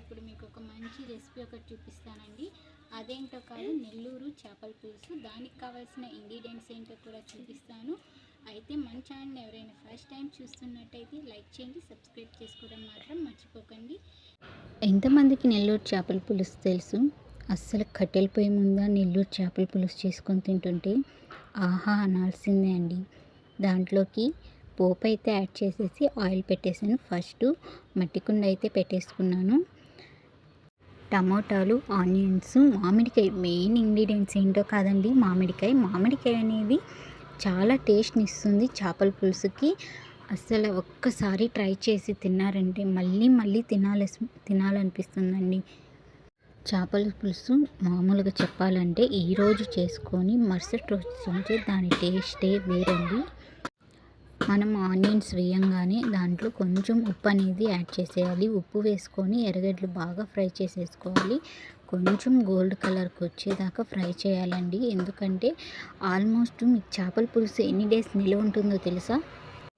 ఇప్పుడు మీకు ఒక మంచి రెసిపీ ఒకటి చూపిస్తానండి. అదేంటో కాదు నెల్లూరు చేపల పులుసు. దానికి కావాల్సిన ఇంగ్రీడియంట్స్ ఏంటో కూడా చూపిస్తాను. అయితే మన ఛానల్ ఎవరైనా ఫస్ట్ టైం చూస్తున్నట్టయితే లైక్ చేయండి సబ్స్క్రైబ్ చేసుకోవడం మాత్రం మర్చిపోకండి. ఎంతమందికి నెల్లూరు చేపల పులుసు తెలుసు? అస్సలు కట్టెల పొయ్యి ముందా నెల్లూరు చేపల పులుసు చేసుకొని తింటుంటే ఆహా అనాల్సిందే అండి. దాంట్లోకి పోపు అయితే యాడ్ చేసేసి ఆయిల్ పెట్టేసాను. ఫస్ట్ మట్టి కుండ అయితే పెట్టేసుకున్నాను. టమోటాలు ఆనియన్స్ మామిడికాయ. మెయిన్ ఇంగ్రీడియంట్స్ ఏంటో కాదండి మామిడికాయ. మామిడికాయ అనేది చాలా టేస్ట్ని ఇస్తుంది చేపల పులుసుకి. అసలు ఒక్కసారి ట్రై చేసి తిన్నారంటే మళ్ళీ మళ్ళీ తినాలి తినాలనిపిస్తుందండి. చేపల పులుసు మామూలుగా చెప్పాలంటే ఈరోజు చేసుకొని మరుసటి రోజు తింటే దాని టేస్టే వేరండి. మనం ఆనియన్స్ వేయంగానే దాంట్లో కొంచెం ఉప్పు అనేది యాడ్ చేసేయాలి. ఉప్పు వేసుకొని ఎర్రగడ్డలు బాగా ఫ్రై చేసేసుకోవాలి. కొంచెం గోల్డ్ కలర్కి వచ్చేదాకా ఫ్రై చేయాలండి. ఎందుకంటే ఆల్మోస్ట్ మీకు చేపల పులుసు ఎన్ని డేస్ నిల్వ ఉంటుందో తెలుసా?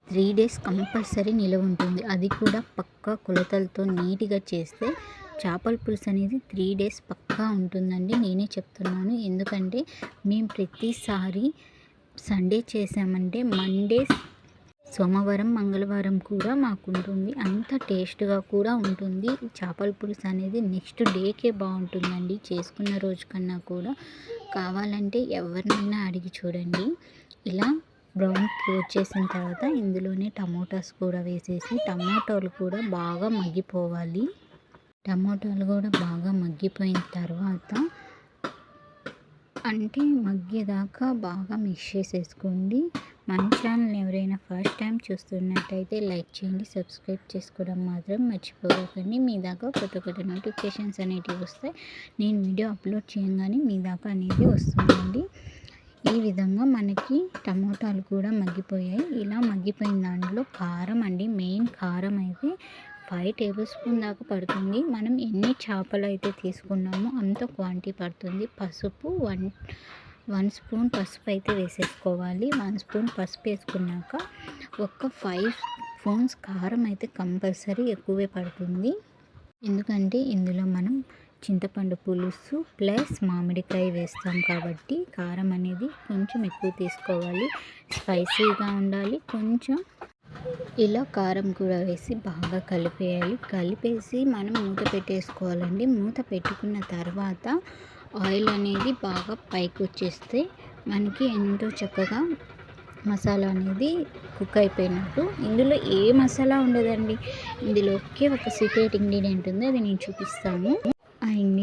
త్రీ డేస్ కంపల్సరీ నిల్వ ఉంటుంది. అది కూడా పక్కా కొలతలతో నీట్గా చేస్తే చేపల పులుసు అనేది త్రీ డేస్ పక్కా ఉంటుందండి. నేనే చెప్తున్నాను. ఎందుకంటే మేము ప్రతిసారి సండే చేసామంటే మండే సోమవారం మంగళవారం కూడా మాకు ఉంటుంది అంత టేస్ట్గా కూడా ఉంటుంది. చేపల పులుసు అనేది నెక్స్ట్ డేకే బాగుంటుందండి. చేసుకున్న రోజు కన్నా కూడా. కావాలంటే ఎవరినైనా అడిగి చూడండి. ఇలా బ్రౌన్ వచ్చేసిన తర్వాత ఇందులోనే టమోటాస్ కూడా వేసేసి టమాటాలు కూడా బాగా మగ్గిపోవాలి. టమాటాలు కూడా బాగా మగ్గిపోయిన తర్వాత అంటే మగ్గేదాకా బాగా మిక్స్ చేసేసుకోండి. మన ఛానల్ ఎవరైనా ఫస్ట్ టైం చూస్తున్నట్టయితే లైక్ చేయండి సబ్స్క్రైబ్ చేసుకోవడం మాత్రం మర్చిపోకండి. మీ దాకా కొత్త కొత్త నోటిఫికేషన్స్ అనేటివి వస్తాయి. నేను వీడియో అప్లోడ్ చేయగానే మీ దాకా అనేది వస్తుందండి. ఈ విధంగా మనకి టమోటాలు కూడా మగ్గిపోయాయి. ఇలా మగ్గిపోయిన దాంట్లో కారం అండి మెయిన్ కారం అయితే ఫైవ్ టేబుల్ స్పూన్ దాకా పడుతుంది. మనం ఎన్ని చేపలు అయితే తీసుకున్నామో అంత క్వాంటిటీ పడుతుంది. పసుపు వన్ వన్ స్పూన్ పసుపు అయితే వేసేసుకోవాలి. వన్ స్పూన్ పసుపు వేసుకున్నాక ఒక ఫైవ్ స్పూన్స్ కారం అయితే కంపల్సరీ ఎక్కువే పడుతుంది. ఎందుకంటే ఇందులో మనం చింతపండు పులుసు ప్లస్ మామిడికాయ వేస్తాం కాబట్టి కారం అనేది కొంచెం ఎక్కువ తీసుకోవాలి. స్పైసీగా ఉండాలి. కొంచెం ఇలా కారం కూడా వేసి బాగా కలిపేయాలి. కలిపేసి మనం మూత పెట్టేసుకోవాలండి. మూత పెట్టుకున్న తర్వాత ఆయిల్ అనేది బాగా పైకి వచ్చేస్తే మనకి ఎంతో చక్కగా మసాలా అనేది కుక్ అయిపోయినట్టు. ఇందులో ఏ మసాలా ఉండదండి. ఇందులో ఒకే ఒక సీక్రెట్ ఇంగ్రీడియంట్ ఉంది. అది నేను చూపిస్తాను.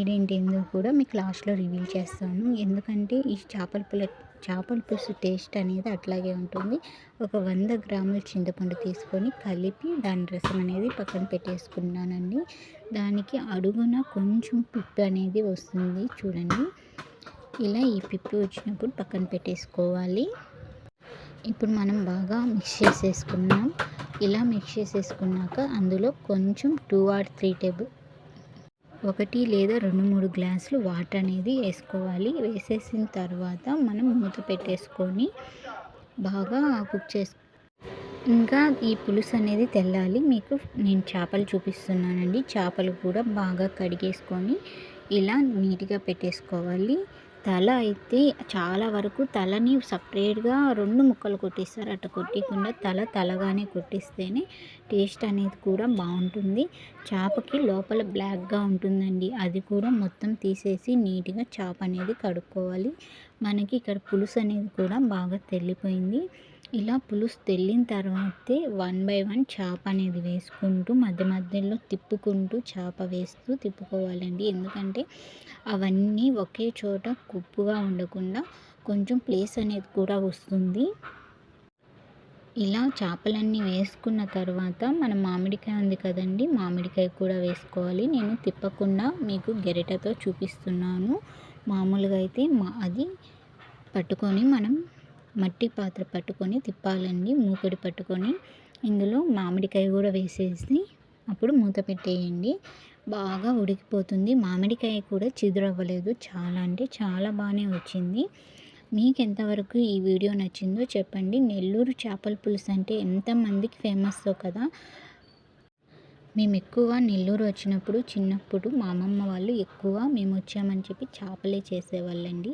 ఇంగ్రీడియంట్ ఏందో కూడా మీకు లాస్ట్లో రివీల్ చేస్తాను. ఎందుకంటే ఈ చేపల పుల చేపల పులుసు టేస్ట్ అనేది అట్లాగే ఉంటుంది. ఒక వంద గ్రాముల చింతపండు తీసుకొని కలిపి దాని రసం అనేది పక్కన పెట్టేసుకున్నానండి. దానికి అడుగున కొంచెం పిప్పు అనేది వస్తుంది చూడండి. ఇలా ఈ పిప్పి వచ్చినప్పుడు పక్కన పెట్టేసుకోవాలి. ఇప్పుడు మనం బాగా మిక్స్ చేసేసుకున్నాం. ఇలా మిక్స్ చేసేసుకున్నాక అందులో కొంచెం టూ ఆర్ త్రీ టేబుల్ ఒకటి లేదా రెండు మూడు గ్లాసులు వాటర్ అనేది వేసుకోవాలి. వేసేసిన తర్వాత మనం మూత పెట్టేసుకొని బాగా కుక్ చేసు ఇంకా ఈ పులుసు అనేది తెల్లాలి. మీకు నేను చేపలు చూపిస్తున్నానండి. చేపలు కూడా బాగా కడిగేసుకొని ఇలా నీట్గా పెట్టేసుకోవాలి. తల అయితే చాలా వరకు తలని సపరేట్గా రెండు ముక్కలు కొట్టిస్తారు అట్లా కొట్టకుండా తల తలగానే కొట్టిస్తేనే టేస్ట్ అనేది కూడా బాగుంటుంది. చేపకి లోపల బ్లాక్గా ఉంటుందండి. అది కూడా మొత్తం తీసేసి నీట్గా చేప అనేది కడుక్కోవాలి. మనకి ఇక్కడ పులుసు అనేది కూడా బాగా తెల్లిపోయింది. ఇలా పులుసు తెల్లిన తర్వాతే వన్ బై వన్ చేప అనేది వేసుకుంటూ మధ్య మధ్యలో తిప్పుకుంటూ చేప వేస్తూ తిప్పుకోవాలండి. ఎందుకంటే అవన్నీ ఒకే చోట కుప్పుగా ఉండకుండా కొంచెం ప్లేస్ అనేది కూడా వస్తుంది. ఇలా చేపలన్నీ వేసుకున్న తర్వాత మన మామిడికాయ ఉంది కదండి మామిడికాయ కూడా వేసుకోవాలి. నేను తిప్పకుండా మీకు గెరిటతో చూపిస్తున్నాను. మామూలుగా అయితే మా అది పట్టుకొని మనం మట్టి పాత్ర పట్టుకొని తిప్పాలండి. మూకుడి పట్టుకొని ఇందులో మామిడికాయ కూడా వేసేసి అప్పుడు మూత పెట్టేయండి. బాగా ఉడికిపోతుంది. మామిడికాయ కూడా చిదురవ్వలేదు చాలా అంటే చాలా బాగానే వచ్చింది. మీకు ఎంతవరకు ఈ వీడియో నచ్చిందో చెప్పండి. నెల్లూరు చేపల పులుసు అంటే ఎంతమందికి ఫేమస్ కదా. మేము ఎక్కువ నెల్లూరు వచ్చినప్పుడు చిన్నప్పుడు మా అమ్మమ్మ వాళ్ళు ఎక్కువ మేము వచ్చామని చెప్పి చేపలే చేసేవాళ్ళండి.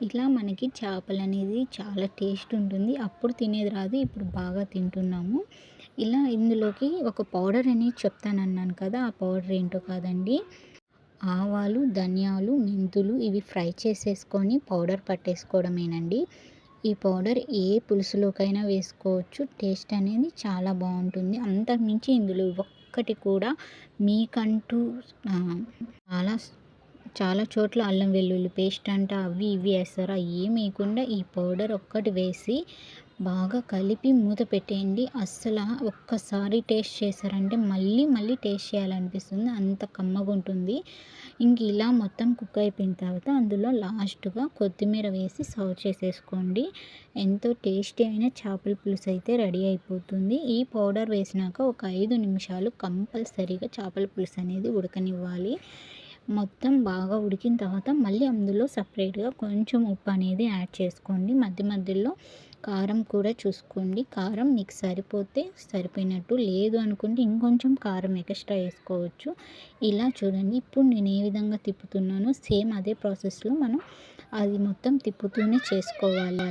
ఇలా మనకి చేపలు అనేది చాలా టేస్ట్ ఉంటుంది. అప్పుడు తినేది రాదు ఇప్పుడు బాగా తింటున్నాము. ఇలా ఇందులోకి ఒక పౌడర్ అనేది చెప్తానన్నాను కదా ఆ పౌడర్ ఏంటో కాదండి. ఆవాలు ధనియాలు మెంతులు ఇవి ఫ్రై చేసేసుకొని పౌడర్ పట్టేసుకోవడమేనండి. ఈ పౌడర్ ఏ పులుసులోకైనా వేసుకోవచ్చు. టేస్ట్ అనేది చాలా బాగుంటుంది. అంతకుమించి ఇందులో ఒక్కటి కూడా మీకంటూ చాలా చాలా చోట్ల అల్లం వెల్లుల్లి పేస్ట్ అంట అవి ఇవి వేస్తారు? ఏం వేయకుండా ఈ పౌడర్ ఒక్కటి వేసి బాగా కలిపి మూత పెట్టేయండి. అస్సలు ఒక్కసారి టేస్ట్ చేశారంటే మళ్ళీ మళ్ళీ టేస్ట్ చేయాలనిపిస్తుంది. అంత కమ్మగా ఉంటుంది. ఇంక ఇలా మొత్తం కుక్ అయిపోయిన తర్వాత అందులో లాస్ట్గా కొత్తిమీర వేసి సర్వ్ చేసేసుకోండి. ఎంతో టేస్టీ అయిన చేపల పులుసు అయితే రెడీ అయిపోతుంది. ఈ పౌడర్ వేసినాక ఒక ఐదు నిమిషాలు కంపల్సరీగా చేపల పులుసు అనేది ఉడకనివ్వాలి. మొత్తం బాగా ఉడికిన తర్వాత మళ్ళీ అందులో సపరేట్గా కొంచెం ఉప్పు అనేది యాడ్ చేసుకోండి. మధ్య మధ్యలో కారం కూడా చూసుకోండి. కారం మీకు సరిపోతే సరిపోయినట్టు లేదు అనుకుంటే ఇంకొంచెం కారం ఎక్స్ట్రా వేసుకోవచ్చు. ఇలా చూడండి. ఇప్పుడు నేను ఏ విధంగా తిప్పుతున్నానో సేమ్ అదే ప్రాసెస్లో మనం అది మొత్తం తిప్పుతూనే చేసుకోవాలి.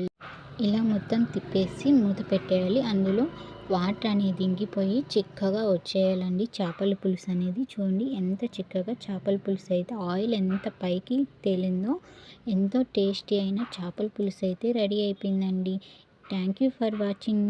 ఇలా మొత్తం తిప్పేసి మూత పెట్టేయాలి. అందులో వాటర్ అనేది ఇంకిపోయి చిక్కగా వచ్చేయాలండి. చేపల పులుసు అనేది చూడండి ఎంత చిక్కగా చేపల పులుసు అయితే ఆయిల్ ఎంత పైకి తేలిందో ఎంతో టేస్టీ అయిన చేపల పులుసు అయితే రెడీ అయిపోయిందండి. Thank you for watching.